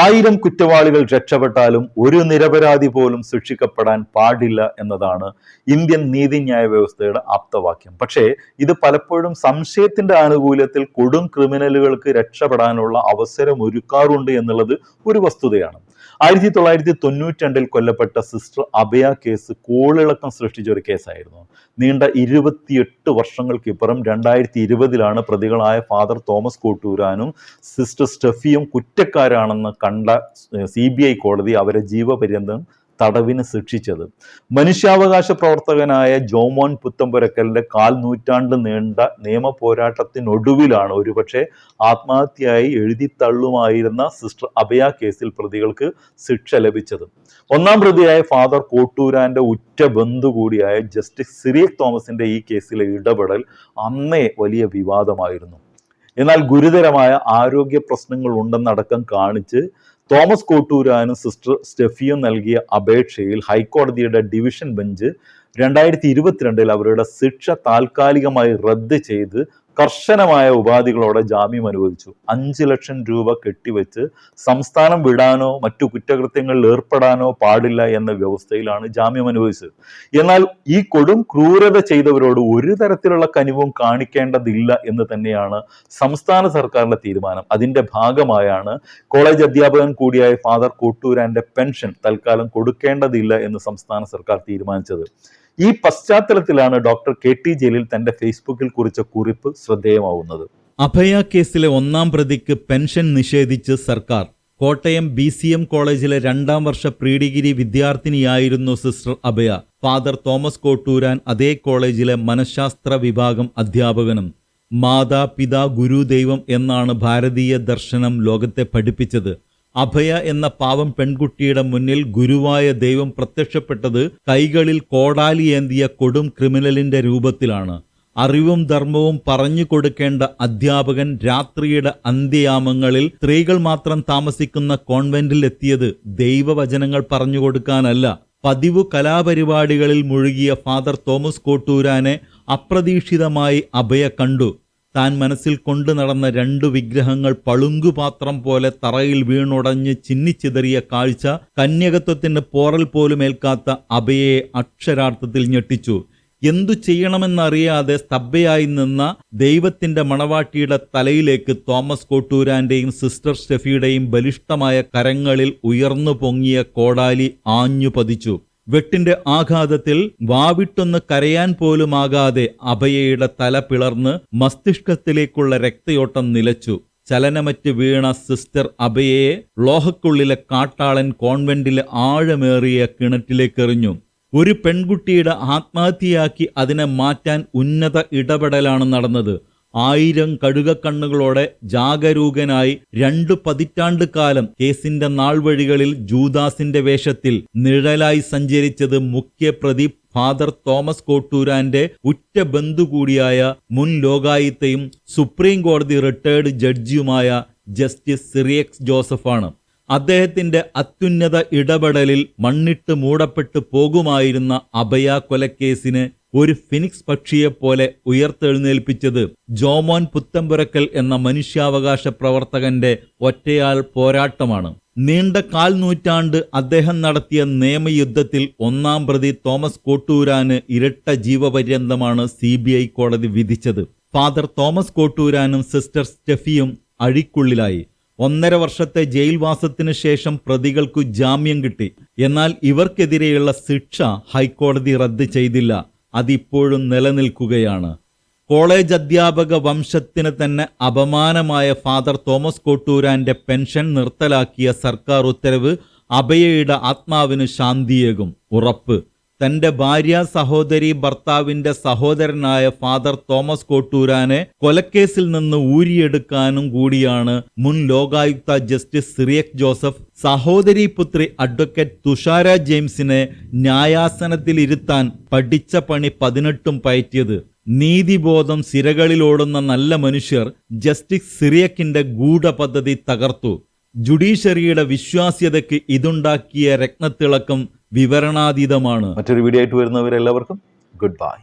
ആയിരം കുറ്റവാളികൾ രക്ഷപ്പെട്ടാലും ഒരു നിരപരാധി പോലും ശിക്ഷിക്കപ്പെടാൻ പാടില്ല എന്നതാണ് ഇന്ത്യൻ നീതിന്യായ വ്യവസ്ഥയുടെ ആപ്തവാക്യം. പക്ഷേ ഇത് പലപ്പോഴും സംശയത്തിന്റെ ആനുകൂല്യത്തിൽ കൊടും ക്രിമിനലുകൾക്ക് രക്ഷപ്പെടാനുള്ള അവസരം ഒരുക്കാറുണ്ട് എന്നുള്ളത് ഒരു വസ്തുതയാണ്. ആയിരത്തി തൊള്ളായിരത്തി തൊണ്ണൂറ്റി രണ്ടിൽ കൊല്ലപ്പെട്ട സിസ്റ്റർ അഭയ കേസ് കോളിളക്കം സൃഷ്ടിച്ച ഒരു കേസായിരുന്നു. നീണ്ട ഇരുപത്തിയെട്ട് വർഷങ്ങൾക്കിപ്പുറം രണ്ടായിരത്തി ഇരുപതിലാണ് പ്രതികളായ ഫാദർ തോമസ് കോട്ടൂരാനും സിസ്റ്റർ സ്റ്റെഫിയും കുറ്റക്കാരാണെന്ന് കണ്ട സി ബി ഐ കോടതി അവരെ ജീവപര്യന്തം തടവിന് ശിക്ഷിച്ചത്. മനുഷ്യാവകാശ പ്രവർത്തകനായ ജോമോൻ പുത്തമ്പുരക്കലിന്റെ കാൽ നൂറ്റാണ്ട് നീണ്ട നിയമ പോരാട്ടത്തിനൊടുവിലാണ് ഒരുപക്ഷെ ആത്മഹത്യയായി എഴുതിത്തള്ളുമായിരുന്ന സിസ്റ്റർ അഭയ കേസിൽ പ്രതികൾക്ക് ശിക്ഷ ലഭിച്ചത്. ഒന്നാം പ്രതിയായ ഫാദർ കോട്ടൂരാന്റെ ഉറ്റ ബന്ധു കൂടിയായ ജസ്റ്റിസ് സിറിയക് തോമസിന്റെ ഈ കേസിലെ ഇടപെടൽ അന്നേ വലിയ വിവാദമായിരുന്നു. എന്നാൽ ഗുരുതരമായ ആരോഗ്യ പ്രശ്നങ്ങൾ ഉണ്ടെന്നടക്കം കാണിച്ച് തോമസ് കോട്ടൂരാനും സിസ്റ്റർ സ്റ്റെഫിയും നൽകിയ അപേക്ഷയിൽ ഹൈക്കോടതിയുടെ ഡിവിഷൻ ബെഞ്ച് രണ്ടായിരത്തി ഇരുപത്തിരണ്ടിൽ അവരുടെ ശിക്ഷ താൽക്കാലികമായി റദ്ദ് ചെയ്ത് കർശനമായ ഉപാധികളോടെ ജാമ്യം അനുവദിച്ചു. അഞ്ച് ലക്ഷം രൂപ കെട്ടിവെച്ച് സംസ്ഥാനം വിടാനോ മറ്റു കുറ്റകൃത്യങ്ങളിൽ ഏർപ്പെടാനോ പാടില്ല എന്ന വ്യവസ്ഥയിലാണ് ജാമ്യം അനുവദിച്ചത്. എന്നാൽ ഈ കൊടും ക്രൂരത ചെയ്തവരോട് ഒരു തരത്തിലുള്ള കനിവും കാണിക്കേണ്ടതില്ല എന്ന് തന്നെയാണ് സംസ്ഥാന സർക്കാരിന്റെ തീരുമാനം. അതിന്റെ ഭാഗമായാണ് കോളേജ് അധ്യാപകൻ കൂടിയായ ഫാദർ കോട്ടൂരാന്റെ പെൻഷൻ തൽക്കാലം കൊടുക്കേണ്ടതില്ല എന്ന് സംസ്ഥാന സർക്കാർ തീരുമാനിച്ചത്. ഈ പശ്ചാത്തലത്തിലാണ് ഡോക്ടർ കെ ടി ജലീൽ തന്റെ ഫേസ്ബുക്കിൽ കുറിച്ച കുറിപ്പ് ശ്രദ്ധേയമാവുന്നത്. അഭയ കേസിലെ ഒന്നാം പ്രതിക്ക് പെൻഷൻ നിഷേധിച്ച് സർക്കാർ. കോട്ടയം ബി സി എം കോളേജിലെ രണ്ടാം വർഷ പ്രീ ഡിഗ്രി വിദ്യാർത്ഥിനിയായിരുന്നു sister Abhaya. Father Thomas Kotturan അതേ കോളേജിലെ മനഃശാസ്ത്ര വിഭാഗം അധ്യാപകനും. മാതാ പിതാ ഗുരുദൈവം എന്നാണ് ഭാരതീയ ദർശനം ലോകത്തെ പഠിപ്പിച്ചത്. അഭയ എന്ന പാവം പെൺകുട്ടിയുടെ മുന്നിൽ ഗുരുവായ ദൈവം പ്രത്യക്ഷപ്പെട്ടത് കൈകളിൽ കോടാലിയേന്തിയ കൊടും ക്രിമിനലിന്റെ രൂപത്തിലാണ്. അറിവും ധർമ്മവും പറഞ്ഞു കൊടുക്കേണ്ട അധ്യാപകൻ രാത്രിയുടെ അന്ത്യയാമങ്ങളിൽ സ്ത്രീകൾ മാത്രം താമസിക്കുന്ന കോൺവെന്റിൽ എത്തിയത് ദൈവവചനങ്ങൾ പറഞ്ഞു കൊടുക്കാനല്ല. പതിവ് കലാപരിപാടികളിൽ മുഴുകിയ ഫാദർ തോമസ് കോട്ടൂരാനെ അപ്രതീക്ഷിതമായി അഭയ കണ്ടു. താൻ മനസ്സിൽ കൊണ്ടു നടന്ന രണ്ടു വിഗ്രഹങ്ങൾ പളുങ്കുപാത്രം പോലെ തറയിൽ വീണുടഞ്ഞ് ചിന്നിച്ചിതറിയ കാഴ്ച കന്യകത്വത്തിന്റെ പോറൽ പോലും ഏൽക്കാത്ത അഭയെ അക്ഷരാർത്ഥത്തിൽ ഞെട്ടിച്ചു. എന്തു ചെയ്യണമെന്നറിയാതെ സ്തബ്ധയായി നിന്ന ദൈവത്തിന്റെ മണവാട്ടിയുടെ തലയിലേക്ക് തോമസ് കോട്ടൂരാന്റെയും സിസ്റ്റർ സ്റ്റെഫിയുടെയും ബലിഷ്ടമായ കരങ്ങളിൽ ഉയർന്നു പൊങ്ങിയ കോടാലി ആഞ്ഞു പതിച്ചു വെട്ടിന്റെ ആഘാതത്തിൽ വാവിട്ടൊന്ന് കരയാൻ പോലുമാകാതെ അഭയയുടെ തല പിളർന്ന് മസ്തിഷ്കത്തിലേക്കുള്ള രക്തയോട്ടം നിലച്ചു. ചലനമറ്റ് വീണ സിസ്റ്റർ അഭയയെ ലോഹക്കുള്ളിലെ കാട്ടാളൻ കോൺവെന്റിലെ ആഴമേറിയ കിണറ്റിലേക്കെറിഞ്ഞു. ഒരു പെൺകുട്ടിയുടെ ആത്മഹത്യയാക്കി അതിനെ മാറ്റാൻ ഉന്നത ഇടപെടലാണ് നടന്നത്. ആയിരം കഴുകക്കണ്ണുകളോടെ ജാഗരൂകനായി രണ്ടു പതിറ്റാണ്ട് കാലം കേസിന്റെ നാൾവഴികളിൽ ജൂദാസിന്റെ വേഷത്തിൽ നിഴലായി സഞ്ചരിച്ചത് മുഖ്യ പ്രതി ഫാദർ തോമസ് കോട്ടൂരാന്റെ ഉറ്റ ബന്ധു കൂടിയായ മുൻ ലോകായുത്തയും സുപ്രീം കോടതി റിട്ടയർഡ് ജഡ്ജിയുമായ ജസ്റ്റിസ് സിറിയക്സ് ജോസഫാണ്. അദ്ദേഹത്തിന്റെ അത്യുന്നത ഇടപെടലിൽ മണ്ണിട്ട് മൂടപ്പെട്ടു പോകുമായിരുന്ന അഭയ കൊലക്കേസിന് ഒരു ഫിനിക്സ് പക്ഷിയെപ്പോലെ ഉയർത്തെഴുന്നേൽപ്പിച്ചത് ജോമോൻ പുത്തമ്പുരക്കൽ എന്ന മനുഷ്യാവകാശ പ്രവർത്തകന്റെ ഒറ്റയാൾ പോരാട്ടമാണ്. നീണ്ട കാൽ നൂറ്റാണ്ട് അദ്ദേഹം നടത്തിയ നിയമയുദ്ധത്തിൽ ഒന്നാം പ്രതി തോമസ് കോട്ടൂരാന് ഇരട്ട ജീവപര്യന്തമാണ് സി കോടതി വിധിച്ചത്. ഫാദർ തോമസ് കോട്ടൂരാനും സിസ്റ്റർ സ്റ്റെഫിയും അഴിക്കുള്ളിലായി. ഒന്നര വർഷത്തെ ജയിൽവാസത്തിന് ശേഷം പ്രതികൾക്കു ജാമ്യം കിട്ടി. എന്നാൽ ഇവർക്കെതിരെയുള്ള ശിക്ഷ ഹൈക്കോടതി റദ്ദ് ചെയ്തില്ല. അതിപ്പോഴും നിലനിൽക്കുകയാണ്. കോളേജ് അധ്യാപക വംശത്തിന് തന്നെ അപമാനമായ ഫാദർ തോമസ് കോട്ടൂരാന്റെ പെൻഷൻ നിർത്തലാക്കിയ സർക്കാർ ഉത്തരവ് അഭയയുടെ ആത്മാവിന് ശാന്തിയേകും. ഉറപ്പ്. തന്റെ ഭാര്യ സഹോദരി ഭർത്താവിന്റെ സഹോദരനായ ഫാദർ തോമസ് കോട്ടൂരാനെ കൊലക്കേസിൽ നിന്ന് ഊരിയെടുക്കാനും കൂടിയാണ് മുൻ ലോകായുക്ത ജസ്റ്റിസ് സിറിയക് ജോസഫ് സഹോദരി പുത്രി അഡ്വക്കേറ്റ് തുഷാര ജെയിംസിനെ ന്യായാസനത്തിൽ ഇരുത്താൻ പഠിച്ച പണി പതിനെട്ടും പയറ്റിയത്. നീതിബോധം സിരകളിലോടുന്ന നല്ല മനുഷ്യർ ജസ്റ്റിസ് സിറിയക്കിന്റെ ഗൂഢപദ്ധതി തകർത്തു. ജുഡീഷ്യറിയുടെ വിശ്വാസ്യതയ്ക്ക് ഇതുണ്ടാക്കിയ രത്നത്തിളക്കം വിവരണാതീതമാണ്. മറ്റൊരു വീഡിയോ ആയിട്ട് വരുന്നവരെല്ലാവർക്കും ഗുഡ് ബൈ.